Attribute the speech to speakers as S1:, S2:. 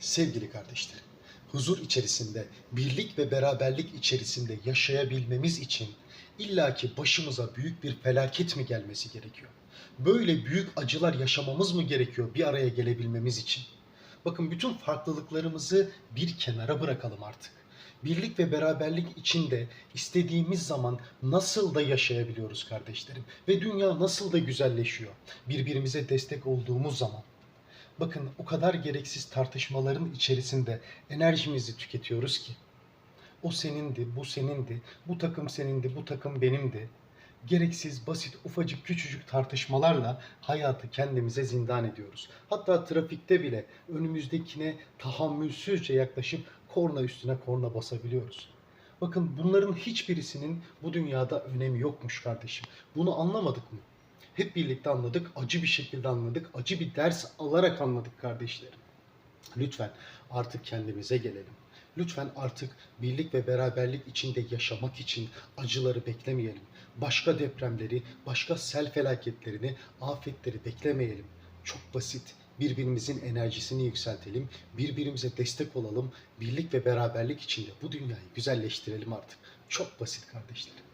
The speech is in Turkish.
S1: Sevgili kardeşlerim, huzur içerisinde, birlik ve beraberlik içerisinde yaşayabilmemiz için illaki başımıza büyük bir felaket mi gelmesi gerekiyor? Böyle büyük acılar yaşamamız mı gerekiyor bir araya gelebilmemiz için? Bakın bütün farklılıklarımızı bir kenara bırakalım artık. Birlik ve beraberlik içinde istediğimiz zaman nasıl da yaşayabiliyoruz kardeşlerim ve dünya nasıl da güzelleşiyor birbirimize destek olduğumuz zaman. Bakın o kadar gereksiz tartışmaların içerisinde enerjimizi tüketiyoruz ki. O senindi, bu senindi, bu takım senindi, bu takım benimdi. Gereksiz, basit, ufacık, küçücük tartışmalarla hayatı kendimize zindan ediyoruz. Hatta trafikte bile önümüzdekine tahammülsüzce yaklaşıp korna üstüne korna basabiliyoruz. Bakın bunların hiçbirisinin bu dünyada önemi yokmuş kardeşim. Bunu anlamadık mı? Hep birlikte anladık, acı bir şekilde anladık, acı bir ders alarak anladık kardeşlerim. Lütfen artık kendimize gelelim. Lütfen artık birlik ve beraberlik içinde yaşamak için acıları beklemeyelim. Başka depremleri, başka sel felaketlerini, afetleri beklemeyelim. Çok basit. Birbirimizin enerjisini yükseltelim, birbirimize destek olalım, birlik ve beraberlik içinde bu dünyayı güzelleştirelim artık. Çok basit kardeşlerim.